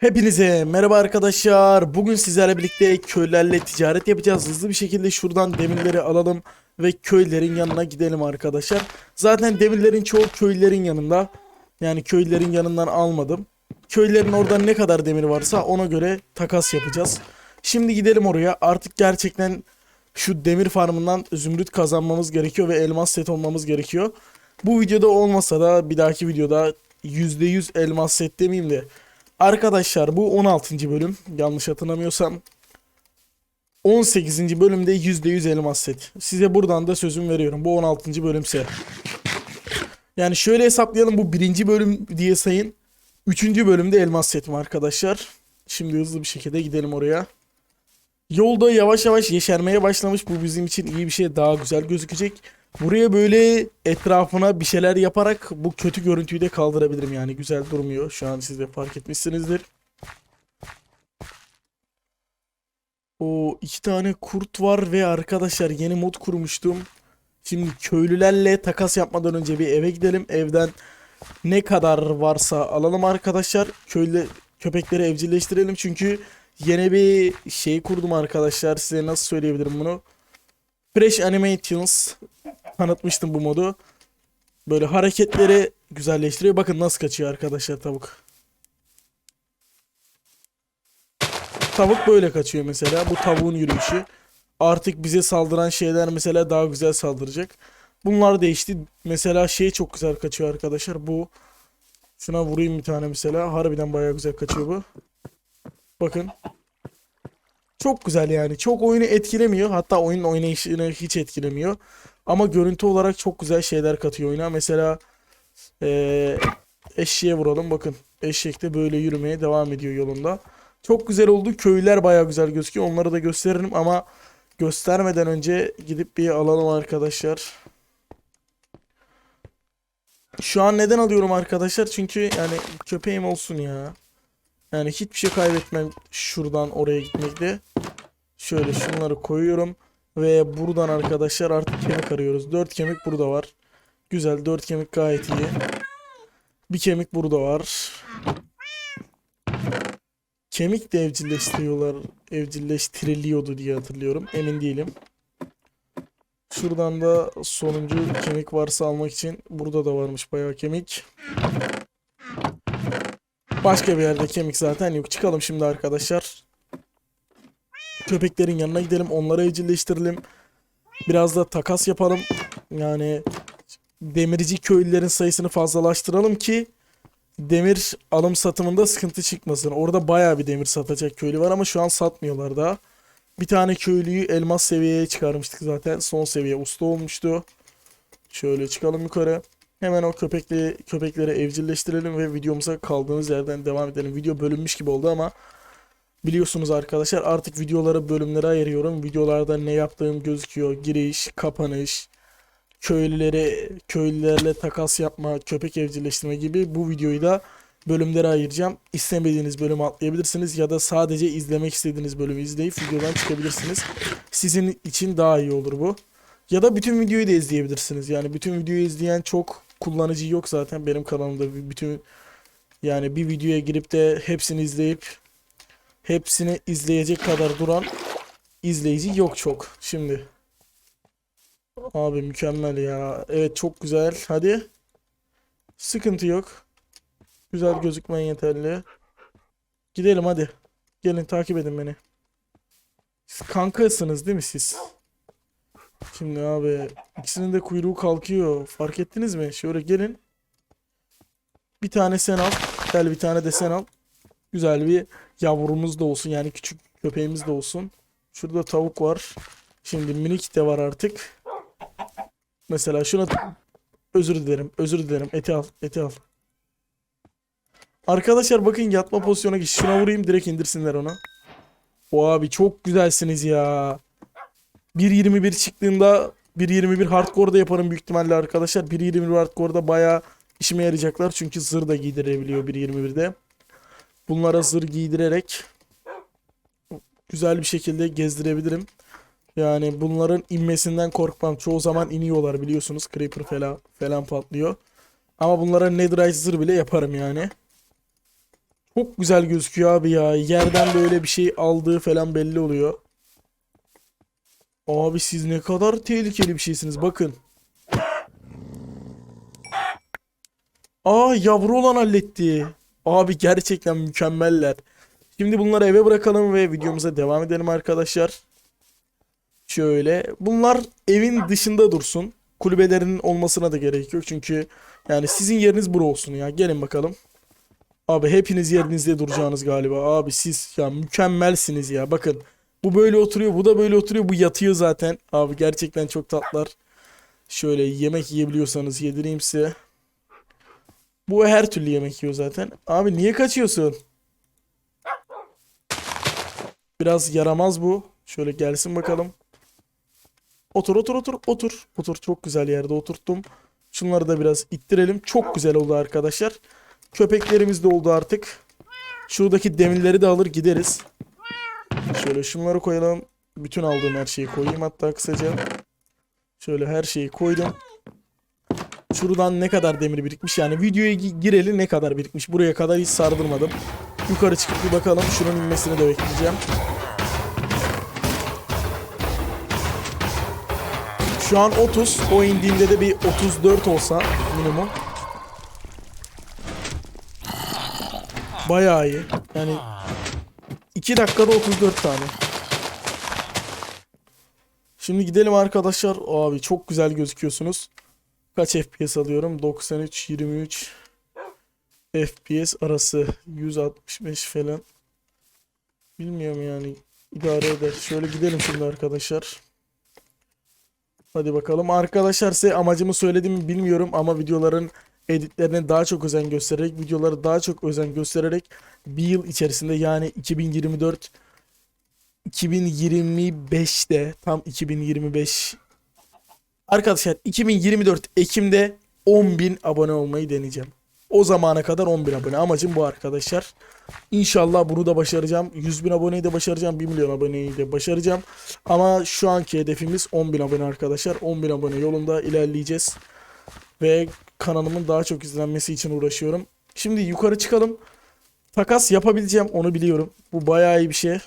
Hepinize merhaba arkadaşlar. Bugün sizlerle birlikte köylerle ticaret yapacağız. Hızlı bir şekilde şuradan demirleri alalım ve köylerin yanına gidelim arkadaşlar. Zaten demirlerin çoğu köylerin yanında. Yani köylerin yanından almadım. Köylerin orada ne kadar demir varsa ona göre takas yapacağız. Şimdi gidelim oraya. Artık gerçekten şu demir farmından zümrüt kazanmamız gerekiyor ve elmas set olmamız gerekiyor. Bu videoda olmasa da bir dahaki videoda %100 elmas set demeyeyim de Arkadaşlar bu 16. bölüm yanlış hatırlamıyorsam 18. bölümde %100 elmas set. Size buradan da sözüm veriyorum. Bu 16. bölümse. Yani şöyle hesaplayalım bu birinci bölüm diye sayın. 3. bölümde elmas setim arkadaşlar. Şimdi hızlı bir şekilde gidelim oraya. Yolda yavaş yavaş yeşermeye başlamış. Bu bizim için iyi bir şey. Daha güzel gözükecek. Buraya böyle etrafına bir şeyler yaparak bu kötü görüntüyü de kaldırabilirim yani. Güzel durmuyor. Şu an siz de fark etmişsinizdir. O iki tane kurt var ve arkadaşlar yeni mod kurmuştum. Şimdi köylülerle takas yapmadan önce bir eve gidelim. Evden ne kadar varsa alalım arkadaşlar. Köylü köpekleri evcilleştirelim çünkü yeni bir şey kurdum arkadaşlar. Size nasıl söyleyebilirim bunu? Fresh Animations tanıtmıştım bu modu. Böyle hareketleri güzelleştiriyor. Bakın nasıl kaçıyor arkadaşlar tavuk. Tavuk böyle kaçıyor mesela. Bu tavuğun yürüyüşü. Artık bize saldıran şeyler mesela daha güzel saldıracak. Bunlar değişti. Mesela şey çok güzel kaçıyor arkadaşlar. Bu şuna vurayım bir tane mesela. Harbiden bayağı güzel kaçıyor bu. Bakın. Çok güzel yani. Çok oyunu etkilemiyor. Hatta oyunun oynayışını hiç etkilemiyor. Ama görüntü olarak çok güzel şeyler katıyor oyuna. Mesela eee eşeğe vuralım. Bakın eşek de böyle yürümeye devam ediyor yolunda. Çok güzel oldu. Köyler baya güzel gözüküyor. Onları da gösteririm ama göstermeden önce gidip bir alalım arkadaşlar. Şu an neden alıyorum arkadaşlar? Çünkü yani köpeğim olsun ya. Yani hiçbir şey kaybetmem şuradan oraya gitmekte. Şöyle şunları koyuyorum. Ve buradan arkadaşlar artık kemik arıyoruz. 4 kemik burada var. Güzel 4 kemik gayet iyi. Bir kemik burada var. Kemik de evcilleştiriyorlar. Evcilleştiriliyordu diye hatırlıyorum. Emin değilim. Şuradan da sonuncu kemik varsa almak için burada da varmış bayağı kemik. Başka bir yerde kemik zaten yok. Çıkalım şimdi arkadaşlar. Köpeklerin yanına gidelim. Onları evcilleştirelim. Biraz da takas yapalım. Yani demirci köylülerin sayısını fazlalaştıralım ki demir alım satımında sıkıntı çıkmasın. Orada bayağı bir demir satacak köylü var ama şu an satmıyorlar daha. Bir tane köylüyü elmas seviyeye çıkarmıştık zaten. Son seviye usta olmuştu. Şöyle çıkalım yukarı. Hemen o köpekli köpekleri evcilleştirelim ve videomuza kaldığımız yerden devam edelim. Video bölünmüş gibi oldu ama biliyorsunuz arkadaşlar artık videoları bölümlere ayırıyorum. Videolarda ne yaptığım gözüküyor. Giriş, kapanış, köylüleri köylülerle takas yapma, köpek evcilleştirme gibi bu videoyu da bölümlere ayıracağım. İstemediğiniz bölümü atlayabilirsiniz ya da sadece izlemek istediğiniz bölümü izleyip videodan çıkabilirsiniz. Sizin için daha iyi olur bu. Ya da bütün videoyu da izleyebilirsiniz. Yani bütün videoyu izleyen çok kullanıcı yok zaten benim kanalımda bütün yani bir videoya girip de hepsini izleyip hepsini izleyecek kadar duran izleyici yok çok. Şimdi abi mükemmel ya. Evet çok güzel. Hadi. Sıkıntı yok. Güzel gözükmen yeterli. Gidelim hadi. Gelin takip edin beni. Siz kankasınız değil mi siz? Şimdi abi ikisinin de kuyruğu kalkıyor. Fark ettiniz mi? Şöyle gelin. Bir tane sen al. Gel bir tane de sen al. Güzel bir yavrumuz da olsun. Yani küçük köpeğimiz de olsun. Şurada tavuk var. Şimdi minik de var artık. Mesela şuna özür dilerim. Özür dilerim. Eti al. Eti al. Arkadaşlar bakın yatma pozisyona geç. Şuna vurayım direkt indirsinler onu. O abi çok güzelsiniz ya. 1.21 çıktığında 1.21 hardcore'da yaparım büyük ihtimalle arkadaşlar. 1.21 hardcore'da bayağı işime yarayacaklar. Çünkü zırh da giydirebiliyor 1.21'de. Bunlara zırh giydirerek güzel bir şekilde gezdirebilirim. Yani bunların inmesinden korkmam. Çoğu zaman iniyorlar biliyorsunuz. Creeper falan, falan patlıyor. Ama bunlara netherite zırh bile yaparım yani. Çok güzel gözüküyor abi ya. Yerden böyle bir şey aldığı falan belli oluyor. Abi siz ne kadar tehlikeli bir şeysiniz bakın. Aa yavru olan halletti. Abi gerçekten mükemmeller. Şimdi bunları eve bırakalım ve videomuza devam edelim arkadaşlar. Şöyle. Bunlar evin dışında dursun. Kulübelerinin olmasına da gerek yok. Çünkü yani sizin yeriniz bura olsun ya. Gelin bakalım. Abi hepiniz yerinizde duracağınız galiba. Abi siz ya mükemmelsiniz ya. Bakın. Bu böyle oturuyor. Bu da böyle oturuyor. Bu yatıyor zaten. Abi gerçekten çok tatlar. Şöyle yemek yiyebiliyorsanız yedireyim size. Bu her türlü yemek yiyor zaten. Abi niye kaçıyorsun? Biraz yaramaz bu. Şöyle gelsin bakalım. Otur otur otur otur. Otur çok güzel yerde oturttum. Şunları da biraz ittirelim. Çok güzel oldu arkadaşlar. Köpeklerimiz de oldu artık. Şuradaki demirleri de alır gideriz. Şöyle şunları koyalım. Bütün aldığım her şeyi koyayım hatta kısaca. Şöyle her şeyi koydum. Şuradan ne kadar demir birikmiş yani videoya gi- gireli ne kadar birikmiş. Buraya kadar hiç sardırmadım. Yukarı çıkıp bir bakalım. Şunun inmesini de bekleyeceğim. Şu an 30. O indiğinde de bir 34 olsa minimum. Bayağı iyi. Yani 2 dakikada 34 tane. Şimdi gidelim arkadaşlar. Abi çok güzel gözüküyorsunuz. Kaç FPS alıyorum? 93, 23 FPS arası 165 falan. Bilmiyorum yani. idare eder. Şöyle gidelim şimdi arkadaşlar. Hadi bakalım. Arkadaşlar size amacımı söyledim mi bilmiyorum ama videoların editlerine daha çok özen göstererek, videoları daha çok özen göstererek bir yıl içerisinde yani 2024 2025'te tam 2025 Arkadaşlar 2024 Ekim'de 10.000 abone olmayı deneyeceğim. O zamana kadar 10.000 abone. Amacım bu arkadaşlar. İnşallah bunu da başaracağım. 100.000 aboneyi de başaracağım. 1 milyon aboneyi de başaracağım. Ama şu anki hedefimiz 10.000 abone arkadaşlar. 10.000 abone yolunda ilerleyeceğiz. Ve kanalımın daha çok izlenmesi için uğraşıyorum. Şimdi yukarı çıkalım. Takas yapabileceğim onu biliyorum. Bu bayağı iyi bir şey.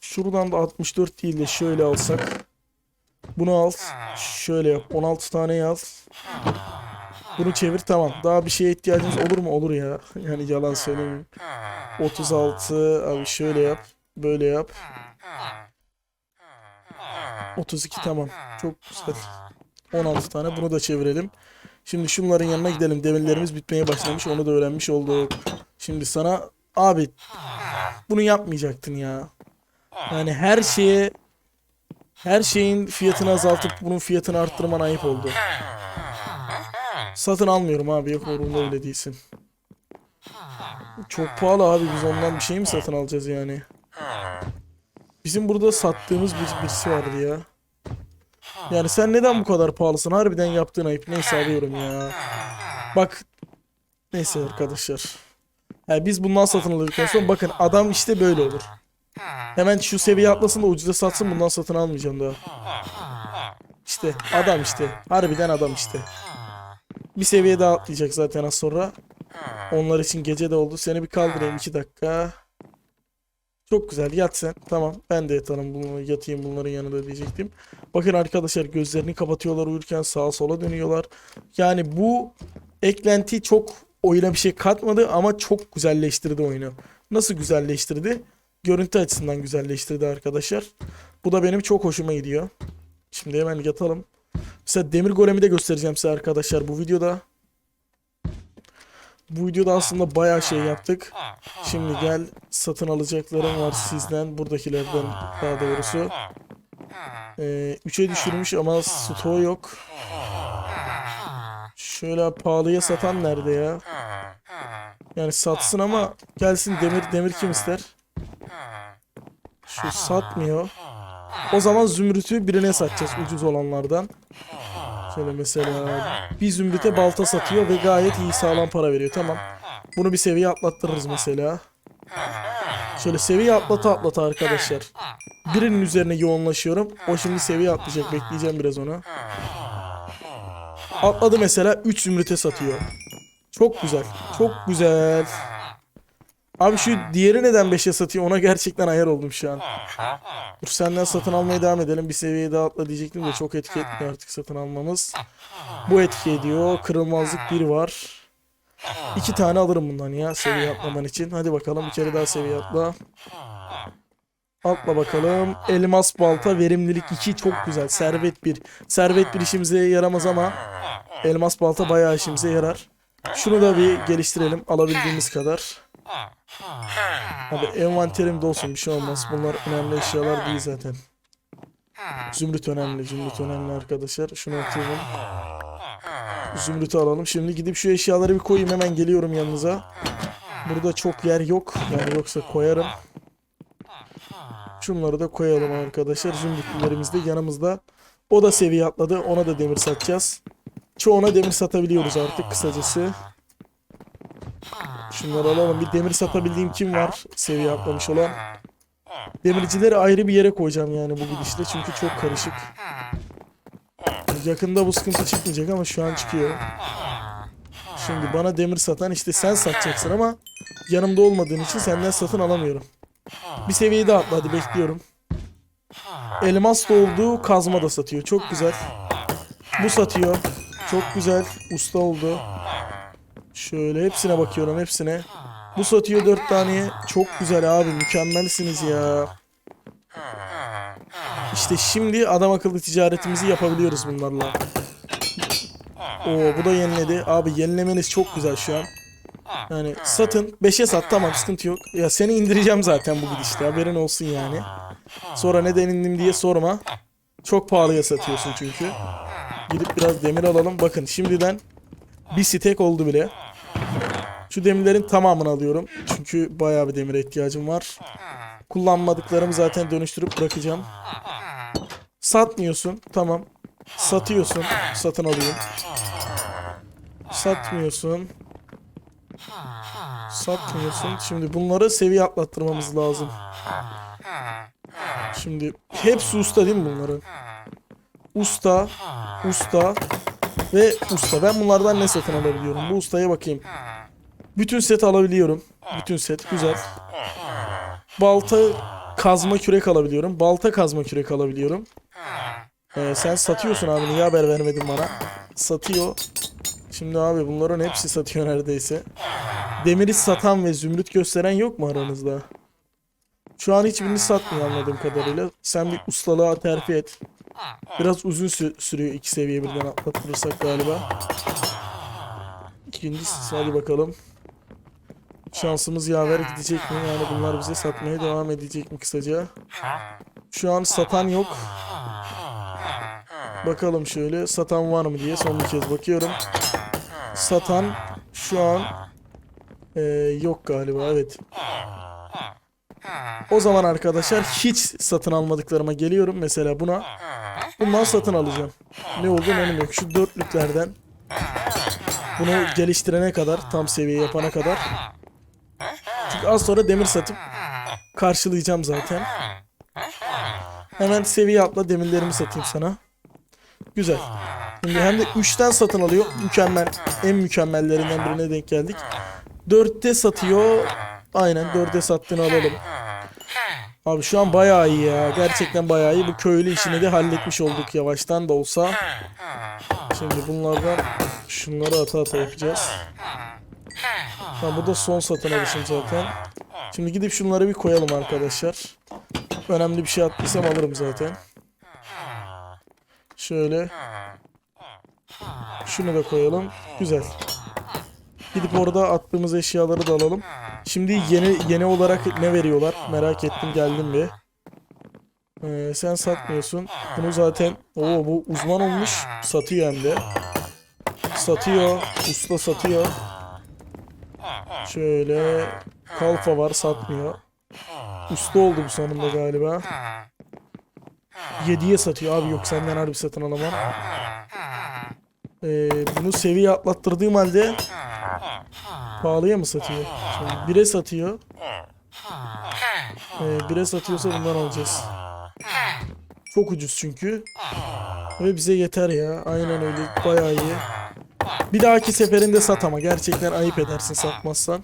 Şuradan da 64 değil de şöyle alsak. Bunu al. Şöyle yap. 16 tane al. Bunu çevir tamam. Daha bir şeye ihtiyacımız olur mu? Olur ya. Yani yalan söylemeyeyim. 36 abi şöyle yap. Böyle yap. 32 tamam. Çok güzel. 16 tane bunu da çevirelim. Şimdi şunların yanına gidelim. Demirlerimiz bitmeye başlamış. Onu da öğrenmiş olduk. Şimdi sana abi bunu yapmayacaktın ya. Yani her şeye her şeyin fiyatını azaltıp bunun fiyatını arttırman ayıp oldu. Satın almıyorum abi yok umurumda bile değilsin. Çok pahalı abi biz ondan bir şey mi satın alacağız yani? Bizim burada sattığımız bir birisi vardı ya. Yani sen neden bu kadar pahalısın? Harbiden yaptığın ayıp. Neyse alıyorum ya. Bak. Neyse arkadaşlar. Ha, biz bundan satın alırken sonra bakın adam işte böyle olur. Hemen şu seviye atlasın da ucuza satsın bundan satın almayacağım daha. İşte adam işte. Harbiden adam işte. Bir seviye daha atlayacak zaten az sonra. Onlar için gece de oldu. Seni bir kaldırayım 2 dakika. Çok güzel yat sen. Tamam ben de yatarım bunu yatayım bunların yanında diyecektim. Bakın arkadaşlar gözlerini kapatıyorlar uyurken sağa sola dönüyorlar. Yani bu eklenti çok oyuna bir şey katmadı ama çok güzelleştirdi oyunu. Nasıl güzelleştirdi? Görüntü açısından güzelleştirdi arkadaşlar. Bu da benim çok hoşuma gidiyor. Şimdi hemen yatalım. Mesela demir golemi de göstereceğim size arkadaşlar bu videoda. Bu videoda aslında bayağı şey yaptık. Şimdi gel satın alacaklarım var sizden. Buradakilerden daha doğrusu. Ee, 3'e düşürmüş ama stoğu yok. Şöyle pahalıya satan nerede ya? Yani satsın ama gelsin demir demir kim ister? Şu satmıyor. O zaman zümrütü birine satacağız ucuz olanlardan. Şöyle mesela bir zümrüte balta satıyor ve gayet iyi sağlam para veriyor. Tamam. Bunu bir seviye atlattırırız mesela. Şöyle seviye atlata atlata arkadaşlar. Birinin üzerine yoğunlaşıyorum. O şimdi seviye atlayacak. Bekleyeceğim biraz onu. Atladı mesela 3 zümrüte satıyor. Çok güzel. Çok güzel. Abi şu diğeri neden 5'e satıyor? Ona gerçekten ayar oldum şu an. Dur senden satın almaya devam edelim. Bir seviye daha atla diyecektim de çok etki etmiyor artık satın almamız. Bu etki ediyor. Kırılmazlık 1 var. İki tane alırım bundan ya seviye atlaman için. Hadi bakalım bir kere daha seviye atla. Atla bakalım. Elmas balta verimlilik 2 çok güzel. Servet 1. Servet 1 işimize yaramaz ama elmas balta bayağı işimize yarar. Şunu da bir geliştirelim alabildiğimiz kadar. Hadi envanterimde olsun bir şey olmaz. Bunlar önemli eşyalar değil zaten. Zümrüt önemli. Zümrüt önemli arkadaşlar. Şunu atıyorum. Zümrüt'ü alalım. Şimdi gidip şu eşyaları bir koyayım. Hemen geliyorum yanınıza. Burada çok yer yok. Yani yoksa koyarım. Şunları da koyalım arkadaşlar. Zümrütlerimiz de yanımızda. O da seviye atladı. Ona da demir satacağız. Çoğuna demir satabiliyoruz artık kısacası. Şunları alalım. Bir demir satabildiğim kim var? Seviye atlamış olan. Demircileri ayrı bir yere koyacağım yani bu gidişle. Çünkü çok karışık. Yakında bu sıkıntı çıkmayacak ama şu an çıkıyor. Şimdi bana demir satan işte sen satacaksın ama yanımda olmadığın için senden satın alamıyorum. Bir seviyeyi daha atla hadi bekliyorum. Elmas da kazma da satıyor. Çok güzel. Bu satıyor. Çok güzel. Usta oldu. Şöyle hepsine bakıyorum hepsine. Bu satıyor 4 taneye. Çok güzel abi mükemmelsiniz ya. İşte şimdi adam akıllı ticaretimizi yapabiliyoruz bunlarla. Oo bu da yeniledi. Abi yenilemeniz çok güzel şu an. Yani satın 5'e sat tamam sıkıntı yok. Ya seni indireceğim zaten bu gidişte haberin olsun yani. Sonra neden indim diye sorma. Çok pahalıya satıyorsun çünkü. Gidip biraz demir alalım. Bakın şimdiden bir stek oldu bile. Şu demirlerin tamamını alıyorum. Çünkü bayağı bir demire ihtiyacım var. Kullanmadıklarımı zaten dönüştürüp bırakacağım. Satmıyorsun. Tamam. Satıyorsun. Satın alayım. Satmıyorsun. Satmıyorsun. Şimdi bunları seviye atlattırmamız lazım. Şimdi hepsi usta değil mi bunların? Usta, usta ve usta. Ben bunlardan ne satın alabiliyorum? Bu ustaya bakayım. Bütün set alabiliyorum. Bütün set güzel. Balta kazma kürek alabiliyorum. Balta kazma kürek alabiliyorum. Ee, sen satıyorsun abi niye haber vermedin bana? Satıyor. Şimdi abi bunların hepsi satıyor neredeyse. Demiri satan ve zümrüt gösteren yok mu aranızda? Şu an hiçbirini satmıyor anladığım kadarıyla. Sen bir ustalığa terfi et. Biraz uzun sü- sürüyor iki seviye birden atlatırsak galiba. İkincisi hadi bakalım. Şansımız yaver gidecek mi? Yani bunlar bize satmaya devam edecek mi kısaca? Şu an satan yok. Bakalım şöyle satan var mı diye son bir kez bakıyorum. Satan şu an eee, yok galiba evet. O zaman arkadaşlar hiç satın almadıklarıma geliyorum. Mesela buna bundan satın alacağım. Ne olduğunu önüm yok. Şu dörtlüklerden bunu geliştirene kadar tam seviye yapana kadar. Çünkü az sonra demir satıp karşılayacağım zaten. Hemen seviye atla demirlerimi satayım sana. Güzel. Şimdi hem de 3'ten satın alıyor. Mükemmel. En mükemmellerinden birine denk geldik. 4'te satıyor. Aynen 4'e sattığını alalım. Abi şu an bayağı iyi ya. Gerçekten bayağı iyi. Bu köylü işini de halletmiş olduk yavaştan da olsa. Şimdi bunlardan şunları ata ata yapacağız. Ha, bu da son satın alışım zaten. Şimdi gidip şunları bir koyalım arkadaşlar. Önemli bir şey attıysam alırım zaten. Şöyle. Şunu da koyalım. Güzel. Gidip orada attığımız eşyaları da alalım. Şimdi yeni yeni olarak ne veriyorlar? Merak ettim geldim bir. Ee, sen satmıyorsun. Bunu zaten o bu uzman olmuş. Satıyor hem de. Satıyor. Usta satıyor. Şöyle kalfa var satmıyor. Usta oldu bu sonunda galiba. 7'ye satıyor abi yok senden harbi satın alamam. Ee, bunu seviye atlattırdığım halde pahalıya mı satıyor? Şimdi 1'e satıyor. Ee, 1'e satıyorsa bundan alacağız. Çok ucuz çünkü. Ve bize yeter ya. Aynen öyle. Bayağı iyi. Bir dahaki seferinde sat ama gerçekten ayıp edersin satmazsan.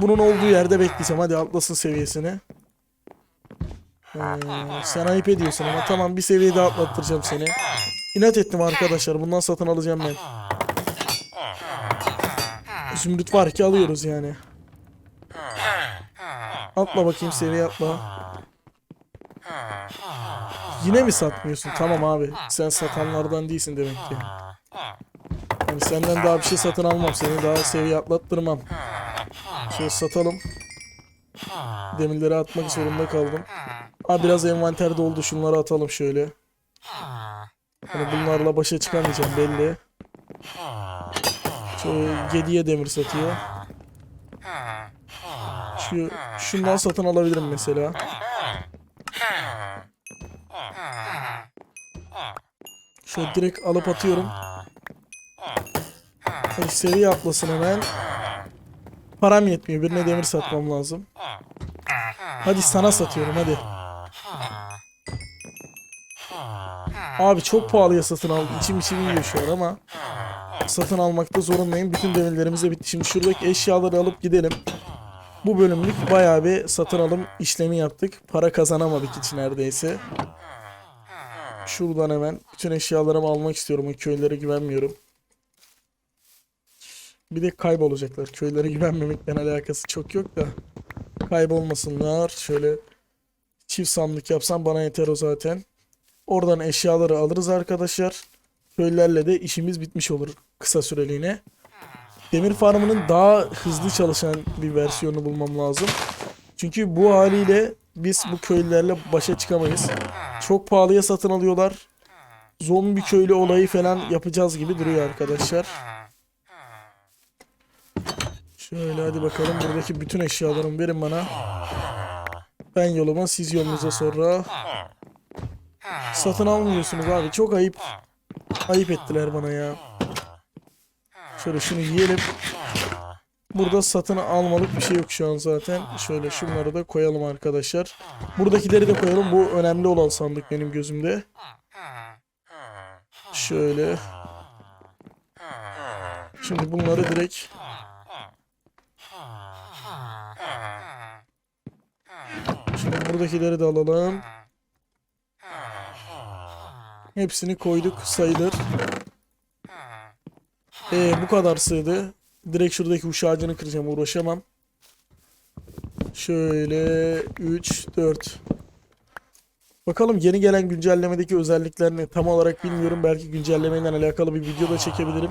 Bunun olduğu yerde bekleyeceğim. Hadi atlasın seviyesini. Ee, sen ayıp ediyorsun ama tamam bir seviye daha atlattıracağım seni. İnat ettim arkadaşlar. Bundan satın alacağım ben. Zümrüt var ki alıyoruz yani. Atla bakayım seviye atla. Yine mi satmıyorsun? Tamam abi. Sen satanlardan değilsin demek ki. Yani senden daha bir şey satın almam. Seni daha seviye atlattırmam. Şöyle satalım. Demirleri atmak zorunda kaldım. Aa biraz envanter doldu. Şunları atalım şöyle. Hani bunlarla başa çıkamayacağım belli. Şöyle 7'ye demir satıyor. Şu şundan satın alabilirim mesela. Şöyle direkt alıp atıyorum. Hadi seviye atlasın hemen. Param yetmiyor. Birine demir satmam lazım. Hadi sana satıyorum hadi. Abi çok pahalıya satın aldım. İçim içim yiyor şu an ama satın almakta zorundayım. Bütün demirlerimiz de bitti. Şimdi şuradaki eşyaları alıp gidelim. Bu bölümlük bayağı bir satın alım işlemi yaptık. Para kazanamadık hiç neredeyse. Şuradan hemen bütün eşyalarımı almak istiyorum. Köylere güvenmiyorum. Bir de kaybolacaklar. Köylere güvenmemekle alakası çok yok da. Kaybolmasınlar. Şöyle çift sandık yapsam bana yeter o zaten. Oradan eşyaları alırız arkadaşlar. Köylülerle de işimiz bitmiş olur kısa süreliğine. Demir farmının daha hızlı çalışan bir versiyonu bulmam lazım. Çünkü bu haliyle biz bu köylülerle başa çıkamayız. Çok pahalıya satın alıyorlar. Zombi köylü olayı falan yapacağız gibi duruyor arkadaşlar. Şöyle hadi bakalım buradaki bütün eşyalarımı verin bana. Ben yoluma siz yolunuza sonra. Satın almıyorsunuz abi çok ayıp. Ayıp ettiler bana ya. Şöyle şunu yiyelim. Burada satın almalık bir şey yok şu an zaten. Şöyle şunları da koyalım arkadaşlar. Buradakileri de koyalım. Bu önemli olan sandık benim gözümde. Şöyle. Şimdi bunları direkt Şimdi buradakileri de alalım. Hepsini koyduk sayılır. Ee, bu kadar sığdı. Direkt şuradaki uç kıracağım uğraşamam. Şöyle 3 4 Bakalım yeni gelen güncellemedeki özellikler ne tam olarak bilmiyorum. Belki güncellemeyle alakalı bir video da çekebilirim.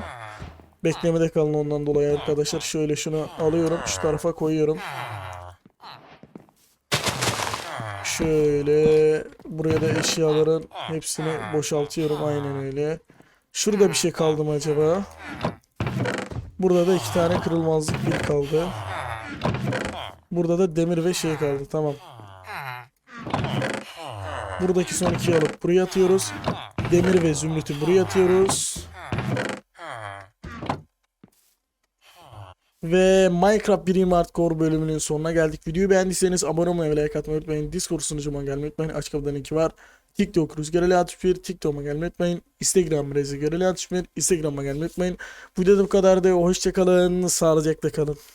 Beklemede kalın ondan dolayı arkadaşlar. Şöyle şunu alıyorum. Şu tarafa koyuyorum. Şöyle buraya da eşyaların hepsini boşaltıyorum. Aynen öyle. Şurada bir şey kaldı mı acaba? Burada da iki tane kırılmazlık bir kaldı. Burada da demir ve şey kaldı. Tamam. Buradaki son ikiyi alıp buraya atıyoruz. Demir ve zümrütü buraya atıyoruz. Ve Minecraft Dream Hardcore bölümünün sonuna geldik. Videoyu beğendiyseniz abone olmayı ve like atmayı unutmayın. Discord sunucuma gelmeyi unutmayın. Açık kapıdan linki var. TikTok Rüzgar Ali Atışbir. TikTok'uma gelmeyi unutmayın. Instagram Rüzgar Ali Atışbir. Instagram'a gelmeyi unutmayın. Bu videoda bu kadar da hoşçakalın. Sağlıcakla kalın.